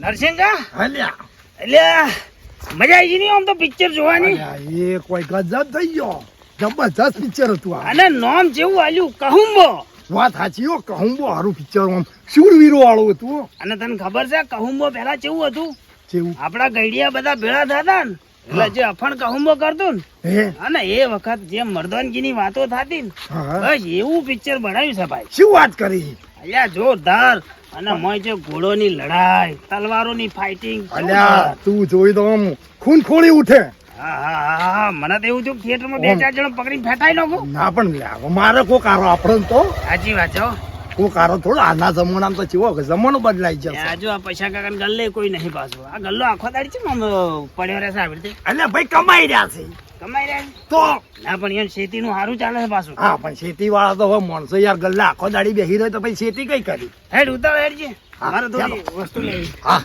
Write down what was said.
નરસિંહા? હલ્યા. એટલે મજા આવી ગઈ નહીં આમ તો પિક્ચર જોવાની? એ કોઈ ગજબ થઈ ગયો. જબરજસ્ત પિક્ચર હતું અને નોમ જેવું આલ્યું કહુંબો. વાત સાચી હો કહુંબો સારું પિક્ચર આમ. શૂરવીરો વાળું હતું અને તને ખબર છે કહુંબો પહેલા કેવું હતું? કેવું આપણા ગઈડિયા બધા ભેળા થતા ને. એટલે જે અફણ કહુંબો કરતું ને અને એ વખત જે મર્દાનગીની વાતો થતી ને. બસ એવું પિક્ચર બનાવ્યું છે ભાઈ. શું વાત કરી? અલ્યા જોરદાર. અને મોય જે ઘોડોની લડાઈ તલવારોની ફાઇટિંગ અલ્યા તું જોઈ તો આમ ખૂન ખોળી ઉઠે. હા હા હા, હા મને તો એવું થયું થિયેટરમાં બે ચાર જણ પકડીને ફેટાઈ નાખો. ના પણ લે, મારે કોઈ કારો આપણને તો. સાચી વાત છો હો. કારો થોડો આના જમાનામાં તો ચીવો જમાનો બદલાઈ જશે. આજુ આ પૈસા કાકા ગલ્લે કોઈ નહીં પાછો. આ ગલ્લો આખો દાડી છે પડ્યો રહેશે આવી રીતે? અલ્યા ભાઈ કમાઈ રહ્યા છે. કમાઈ રહ્યા તો? ના પણ એમ ખેતીનું સારું ચાલે છે પાછું. હા પણ ખેતી વાળા તો હવે માણસો યાર ગલ્લા આખો દાડી બેસી રહ્યો તો પછી ખેતી કઈ કરી? હેડ ઉતાર હેડ છે હા, મારે થોડી વસ્તુ લેવી. હા.